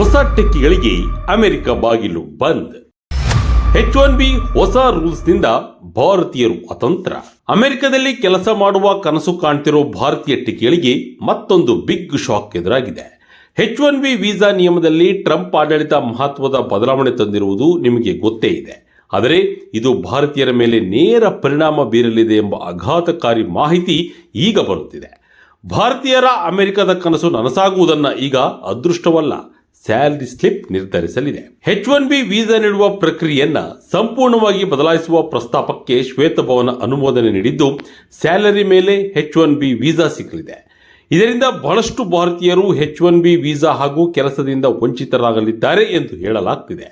ಹೊಸ ಟೆಕ್ಕಿಗಳಿಗೆ ಅಮೆರಿಕ ಬಾಗಿಲು ಬಂದ್. ಎಚ್ ಒನ್ ಬಿ ಹೊಸ ರೂಲ್ಸ್ನಿಂದ ಭಾರತೀಯರು ಅತಂತ್ರ. ಅಮೆರಿಕದಲ್ಲಿ ಕೆಲಸ ಮಾಡುವ ಕನಸು ಕಾಣ್ತಿರೋ ಭಾರತೀಯ ಟೆಕ್ಕಿಗಳಿಗೆ ಮತ್ತೊಂದು ಬಿಗ್ ಶಾಕ್ ಎದುರಾಗಿದೆ. ಎಚ್ ಒನ್ ಬಿ ವೀಸಾ ನಿಯಮದಲ್ಲಿ ಟ್ರಂಪ್ ಆಡಳಿತ ಮಹತ್ವದ ಬದಲಾವಣೆ ತಂದಿರುವುದು ನಿಮಗೆ ಗೊತ್ತೇ ಇದೆ. ಆದರೆ ಇದು ಭಾರತೀಯರ ಮೇಲೆ ನೇರ ಪರಿಣಾಮ ಬೀರಲಿದೆ ಎಂಬ ಆಘಾತಕಾರಿ ಮಾಹಿತಿ ಈಗ ಬರುತ್ತಿದೆ. ಭಾರತೀಯರ ಅಮೆರಿಕದ ಕನಸು ನನಸಾಗುವುದನ್ನು ಈಗ ಅದೃಷ್ಟವಲ್ಲ. ಸ್ಯಾಲರಿ ಸ್ಲಿಪ್ ನಿರ್ಧರಿಸಲಿದೆ. ಹೆಚ್ ಒನ್ ಬಿ ವೀಸಾ ನೀಡುವ ಪ್ರಕ್ರಿಯೆಯನ್ನ ಸಂಪೂರ್ಣವಾಗಿ ಬದಲಾಯಿಸುವ ಪ್ರಸ್ತಾಪಕ್ಕೆ ಶ್ವೇತಭವನ ಅನುಮೋದನೆ ನೀಡಿದ್ದು, ಸ್ಯಾಲರಿ ಮೇಲೆ ಹೆಚ್ ಒನ್ ಬಿ ವೀಸಾ ಸಿಗಲಿದೆ. ಇದರಿಂದ ಬಹಳಷ್ಟು ಭಾರತೀಯರು ಹೆಚ್ ಒನ್ ಬಿ ವೀಸಾ ಹಾಗೂ ಕೆಲಸದಿಂದ ವಂಚಿತರಾಗಲಿದ್ದಾರೆ ಎಂದು ಹೇಳಲಾಗ್ತಿದೆ.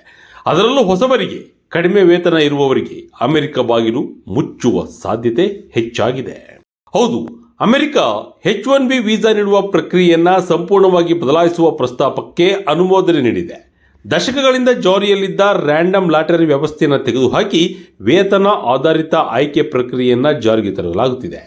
ಅದರಲ್ಲೂ ಹೊಸಬರಿಗೆ, ಕಡಿಮೆ ವೇತನ ಇರುವವರಿಗೆ ಅಮೆರಿಕ ಬಾಗಿಲು ಮುಚ್ಚುವ ಸಾಧ್ಯತೆ ಹೆಚ್ಚಾಗಿದೆ. ಹೌದು America H one B visa ನೀಡುವ ಪ್ರಕ್ರಿಯೆಯನ್ನು ಸಂಪೂರ್ಣವಾಗಿ ಬದಲಾಯಿಸುವ ಪ್ರಸ್ತಾಪಕ್ಕೆ ಅನುಮೋದನೆ ನೀಡಿದೆ. ದಶಕಗಳಿಂದ ಜಾರಿಯಲ್ಲಿದ್ದ ರ್ಯಾಂಡಮ್ ಲಾಟರಿ ವ್ಯವಸ್ಥೆಯನ್ನು ತೆಗೆದುಹಾಕಿ ವೇತನ ಆಧಾರಿತ ಆಯ್ಕೆ ಪ್ರಕ್ರಿಯೆಯನ್ನು ಜಾರಿಗೆ ತರಲಾಗುತ್ತಿದೆ.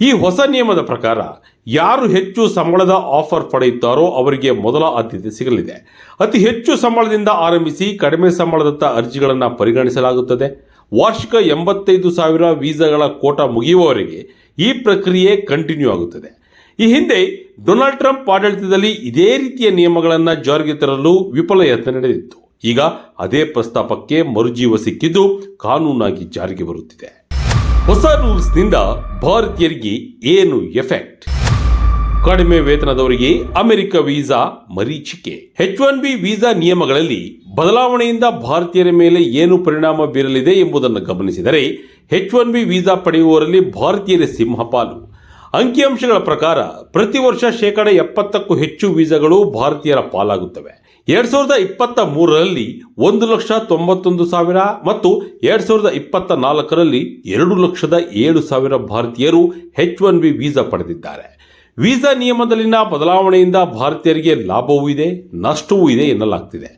ಈ ಹೊಸ ನಿಯಮದ ಪ್ರಕಾರ ಯಾರು ಹೆಚ್ಚು ಸಂಬಳದ ಆಫರ್ ಪಡೆಯುತ್ತಾರೋ ಅವರಿಗೆ ಮೊದಲ ಆದ್ಯತೆ ಸಿಗಲಿದೆ. ಅತಿ ಹೆಚ್ಚು ಸಂಬಳದಿಂದ ಆರಂಭಿಸಿ ಕಡಿಮೆ ಸಂಬಳದತ್ತ ಅರ್ಜಿಗಳನ್ನು ಪರಿಗಣಿಸಲಾಗುತ್ತದೆ. ವಾರ್ಷಿಕ ಎಂಬತ್ತೈದು ಸಾವಿರ ವೀಸಾಗಳ ಕೋಟ ಮುಗಿಯುವವರೆಗೆ ಈ ಪ್ರಕ್ರಿಯೆ ಕಂಟಿನ್ಯೂ ಆಗುತ್ತದೆ. ಈ ಹಿಂದೆ ಡೊನಾಲ್ಡ್ ಟ್ರಂಪ್ ಆಡಳಿತದಲ್ಲಿ ಇದೇ ರೀತಿಯ ನಿಯಮಗಳನ್ನು ಜಾರಿಗೆ ತರಲು ವಿಫಲ ಯತ್ನ ನಡೆದಿತ್ತು. ಈಗ ಅದೇ ಪ್ರಸ್ತಾಪಕ್ಕೆ ಮರುಜೀವ ಸಿಕ್ಕಿದ್ದು ಕಾನೂನಾಗಿ ಜಾರಿಗೆ ಬರುತ್ತಿದೆ. ಹೊಸ ರೂಲ್ಸ್ನಿಂದ ಭಾರತೀಯರಿಗೆ ಏನು ಎಫೆಕ್ಟ್ ಕಡಿಮೆ ವೇತನದವರಿಗೆ ಅಮೆರಿಕ ವೀಸಾ ಮರೀಚಿಕೆ. ಎಚ್ ಒನ್ ಬಿ ವೀಸಾ ನಿಯಮಗಳಲ್ಲಿ ಬದಲಾವಣೆಯಿಂದ ಭಾರತೀಯರ ಮೇಲೆ ಏನು ಪರಿಣಾಮ ಬೀರಲಿದೆ ಎಂಬುದನ್ನು ಗಮನಿಸಿದರೆ ಹೆಚ್ ಒನ್ ಬಿ ವೀಸಾ ಪಡೆಯುವವರಲ್ಲಿ ಭಾರತೀಯರ ಸಿಂಹಪಾಲು. ಅಂಕಿಅಂಶಗಳ ಪ್ರಕಾರ ಪ್ರತಿ ವರ್ಷ ಶೇಕಡ ಎಪ್ಪತ್ತಕ್ಕೂ ಹೆಚ್ಚು ವೀಸಾಗಳು ಭಾರತೀಯರ ಪಾಲಾಗುತ್ತವೆ. ಎರಡ್ ಸಾವಿರದ ಇಪ್ಪತ್ತ ಮೂರರಲ್ಲಿ ಒಂದು ಲಕ್ಷ ತೊಂಬತ್ತೊಂದು ಸಾವಿರ ಮತ್ತು ಎರಡ್ ಸಾವಿರದ ಇಪ್ಪತ್ತ ನಾಲ್ಕರಲ್ಲಿ ಎರಡು ಲಕ್ಷದ ಏಳು ಸಾವಿರ ಭಾರತೀಯರು ಹೆಚ್ ಒನ್ ಬಿ ವೀಸಾ ಪಡೆದಿದ್ದಾರೆ. ವೀಸಾ ನಿಯಮದಲ್ಲಿನ ಬದಲಾವಣೆಯಿಂದ ಭಾರತೀಯರಿಗೆ ಲಾಭವೂ ಇದೆ, ನಷ್ಟವೂ ಇದೆ ಎನ್ನಲಾಗ್ತಿದೆ.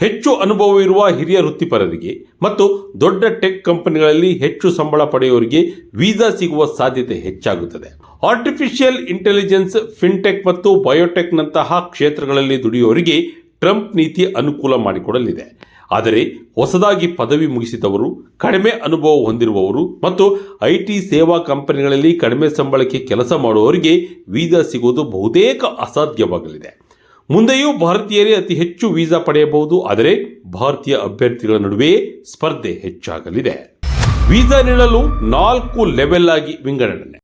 ಹೆಚ್ಚು ಅನುಭವವಿರುವ ಹಿರಿಯ ವೃತ್ತಿಪರರಿಗೆ ಮತ್ತು ದೊಡ್ಡ ಟೆಕ್ ಕಂಪನಿಗಳಲ್ಲಿ ಹೆಚ್ಚು ಸಂಬಳ ಪಡೆಯುವವರಿಗೆ ವೀಸಾ ಸಿಗುವ ಸಾಧ್ಯತೆ ಹೆಚ್ಚಾಗುತ್ತದೆ. ಆರ್ಟಿಫಿಷಿಯಲ್ ಇಂಟೆಲಿಜೆನ್ಸ್ ಫಿನ್ಟೆಕ್ ಮತ್ತು ಬಯೋಟೆಕ್ನಂತಹ ಕ್ಷೇತ್ರಗಳಲ್ಲಿ ದುಡಿಯುವವರಿಗೆ ಟ್ರಂಪ್ ನೀತಿ ಅನುಕೂಲ ಮಾಡಿಕೊಡಲಿದೆ. ಆದರೆ ಹೊಸದಾಗಿ ಪದವಿ ಮುಗಿಸಿದವರು, ಕಡಿಮೆ ಅನುಭವ ಹೊಂದಿರುವವರು ಮತ್ತು ಐಟಿ ಸೇವಾ ಕಂಪನಿಗಳಲ್ಲಿ ಕಡಿಮೆ ಸಂಬಳಕ್ಕೆ ಕೆಲಸ ಮಾಡುವವರಿಗೆ ವೀಸಾ ಸಿಗುವುದು ಬಹುತೇಕ ಅಸಾಧ್ಯವಾಗಲಿದೆ. ಮುಂದೆಯೂ ಭಾರತೀಯರೇ ಅತಿ ಹೆಚ್ಚು ವೀಸಾ ಪಡೆಯಬಹುದು, ಆದರೆ ಭಾರತೀಯ ಅಭ್ಯರ್ಥಿಗಳ ನಡುವೆ ಸ್ಪರ್ಧೆ ಹೆಚ್ಚಾಗಲಿದೆ. ವೀಸಾ ನೀಡಲು ನಾಲ್ಕು ಲೆವೆಲ್ ಆಗಿ ವಿಂಗಡಣೆ.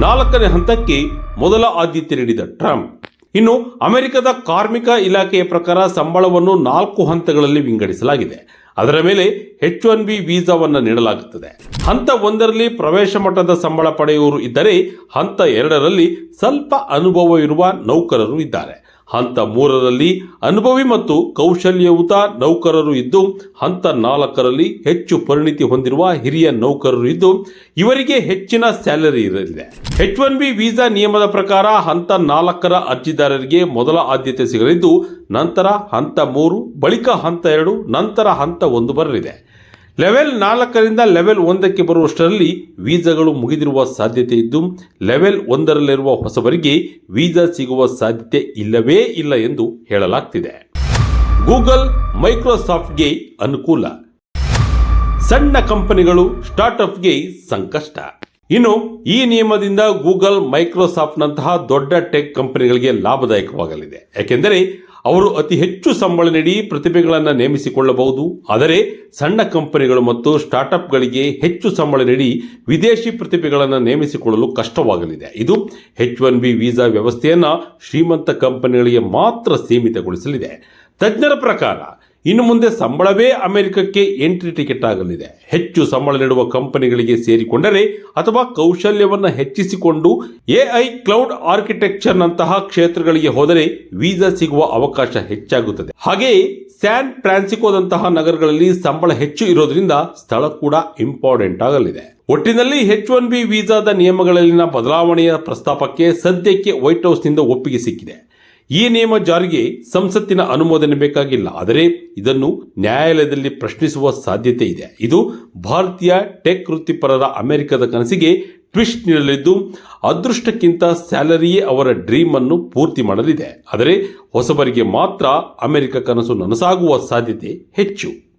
ನಾಲ್ಕನೇ ಹಂತಕ್ಕೆ ಮೊದಲ ಆದ್ಯತೆ ನೀಡಿದ ಟ್ರಂಪ್. ಇನ್ನು ಅಮೆರಿಕದ ಕಾರ್ಮಿಕ ಇಲಾಖೆಯ ಪ್ರಕಾರ ಸಂಬಳವನ್ನು ನಾಲ್ಕು ಹಂತಗಳಲ್ಲಿ ವಿಂಗಡಿಸಲಾಗಿದೆ. ಅದರ ಮೇಲೆ ಎಚ್ ಒನ್ ಬಿ ವೀಸಾವನ್ನು ನೀಡಲಾಗುತ್ತದೆ. ಹಂತ ಒಂದರಲ್ಲಿ ಪ್ರವೇಶ ಮಟ್ಟದ ಸಂಬಳ ಪಡೆಯುವರು ಇದ್ದರೆ ಹಂತ ಎರಡರಲ್ಲಿ ಸ್ವಲ್ಪ ಅನುಭವ ಇರುವ ನೌಕರರು ಇದ್ದಾರೆ. ಹಂತ ಮೂರರಲ್ಲಿ ಅನುಭವಿ ಮತ್ತು ಕೌಶಲ್ಯಯುತ ನೌಕರರು ಇದ್ದು, ಹಂತ ನಾಲ್ಕರಲ್ಲಿ ಹೆಚ್ಚು ಪರಿಣಿತಿ ಹೊಂದಿರುವ ಹಿರಿಯ ನೌಕರರು ಇದ್ದು, ಇವರಿಗೆ ಹೆಚ್ಚಿನ ಸ್ಯಾಲರಿ ಇರಲಿದೆ. ಹೆಚ್ ಒನ್ ಬಿ ವೀಸಾ ನಿಯಮದ ಪ್ರಕಾರ ಹಂತ ನಾಲ್ಕರ ಅರ್ಜಿದಾರರಿಗೆ ಮೊದಲ ಆದ್ಯತೆ ಸಿಗಲಿದ್ದು, ನಂತರ ಹಂತ ಮೂರು, ಬಳಿಕ ಹಂತ ಎರಡು, ನಂತರ ಹಂತ ಒಂದು ಬರಲಿದೆ. ಲೆವೆಲ್ ನಾಲ್ಕರಿಂದ ಲೆವೆಲ್ ಒಂದಕ್ಕೆ ಬರುವಷ್ಟರಲ್ಲಿ ವೀಸಾಗಳು ಮುಗಿದಿರುವ ಸಾಧ್ಯತೆ ಇದ್ದು, ಲೆವೆಲ್ ಒಂದರಲ್ಲಿರುವ ಹೊಸಬರಿಗೆ ವೀಸಾ ಸಿಗುವ ಸಾಧ್ಯತೆ ಇಲ್ಲವೇ ಇಲ್ಲ ಎಂದು ಹೇಳಲಾಗ್ತಿದೆ. ಗೂಗಲ್, ಮೈಕ್ರೋಸಾಫ್ಟ್ಗೆ ಅನುಕೂಲ. ಸಣ್ಣ ಕಂಪನಿಗಳು ಸ್ಟಾರ್ಟ್ಅಪ್ಗೆ ಸಂಕಷ್ಟ. ಇನ್ನು, ಈ ನಿಯಮದಿಂದ ಗೂಗಲ್, ಮೈಕ್ರೋಸಾಫ್ಟ್ನಂತಹ ದೊಡ್ಡ ಟೆಕ್ ಕಂಪನಿಗಳಿಗೆ ಲಾಭದಾಯಕವಾಗಲಿದೆ. ಯಾಕೆಂದರೆ ಅವರು ಅತಿ ಹೆಚ್ಚು ಸಂಬಳ ನೀಡಿ ಪ್ರತಿಭೆಗಳನ್ನು ನೇಮಿಸಿಕೊಳ್ಳಬಹುದು. ಆದರೆ ಸಣ್ಣ ಕಂಪನಿಗಳು ಮತ್ತು ಸ್ಟಾರ್ಟ್ಅಪ್ಗಳಿಗೆ ಹೆಚ್ಚು ಸಂಬಳ ನೀಡಿ ವಿದೇಶಿ ಪ್ರತಿಭೆಗಳನ್ನು ನೇಮಿಸಿಕೊಳ್ಳಲು ಕಷ್ಟವಾಗಲಿದೆ. ಇದು ಹೆಚ್ ಒನ್ ಬಿ ವೀಸಾ ವ್ಯವಸ್ಥೆಯನ್ನು ಶ್ರೀಮಂತ ಕಂಪನಿಗಳಿಗೆ ಮಾತ್ರ ಸೀಮಿತಗೊಳಿಸಲಿದೆ. ತಜ್ಞರ ಪ್ರಕಾರ ಇನ್ನು ಮುಂದೆ ಸಂಬಳವೇ ಅಮೆರಿಕಕ್ಕೆ ಎಂಟ್ರಿ ಟಿಕೆಟ್ ಆಗಲಿದೆ. ಹೆಚ್ಚು ಸಂಬಳ ನೀಡುವ ಕಂಪನಿಗಳಿಗೆ ಸೇರಿಕೊಂಡರೆ ಅಥವಾ ಕೌಶಲ್ಯವನ್ನು ಹೆಚ್ಚಿಸಿಕೊಂಡು ಎಐ ಕ್ಲೌಡ್ ಆರ್ಕಿಟೆಕ್ಚರ್ನಂತಹ ಕ್ಷೇತ್ರಗಳಿಗೆ ಹೋದರೆ ವೀಸಾ ಸಿಗುವ ಅವಕಾಶ ಹೆಚ್ಚಾಗುತ್ತದೆ. ಹಾಗೆಯೇ ಸ್ಯಾನ್ ಫ್ರಾನ್ಸಿಕೋದಂತಹ ನಗರಗಳಲ್ಲಿ ಸಂಬಳ ಹೆಚ್ಚು ಇರೋದ್ರಿಂದ ಸ್ಥಳ ಕೂಡ ಇಂಪಾರ್ಟೆಂಟ್ ಆಗಲಿದೆ. ಒಟ್ಟಿನಲ್ಲಿ ಹೆಚ್ ಒನ್ ಬಿ ವೀಸಾದ ನಿಯಮಗಳಲ್ಲಿನ ಬದಲಾವಣೆಯ ಪ್ರಸ್ತಾಪಕ್ಕೆ ಸದ್ಯಕ್ಕೆ ವೈಟ್ ಹೌಸ್ನಿಂದ ಒಪ್ಪಿಗೆ ಸಿಕ್ಕಿದೆ. ಈ ನಿಯಮ ಜಾರಿಗೆ ಸಂಸತ್ತಿನ ಅನುಮೋದನೆ ಬೇಕಾಗಿಲ್ಲ. ಆದರೆ ಇದನ್ನು ನ್ಯಾಯಾಲಯದಲ್ಲಿ ಪ್ರಶ್ನಿಸುವ ಸಾಧ್ಯತೆ ಇದೆ. ಇದು ಭಾರತೀಯ ಟೆಕ್ ವೃತ್ತಿಪರರ ಅಮೆರಿಕದ ಕನಸಿಗೆ ಟ್ವಿಸ್ಟ್ ನೀಡಲಿದ್ದು, ಅದೃಷ್ಟಕ್ಕಿಂತ ಸ್ಯಾಲರಿಯೇ ಅವರ ಡ್ರೀಮ್ ಅನ್ನು ಪೂರ್ತಿ ಮಾಡಲಿದೆ. ಆದರೆ ಹೊಸಬರಿಗೆ ಮಾತ್ರ ಅಮೆರಿಕ ಕನಸು ನನಸಾಗುವ ಸಾಧ್ಯತೆ ಹೆಚ್ಚು.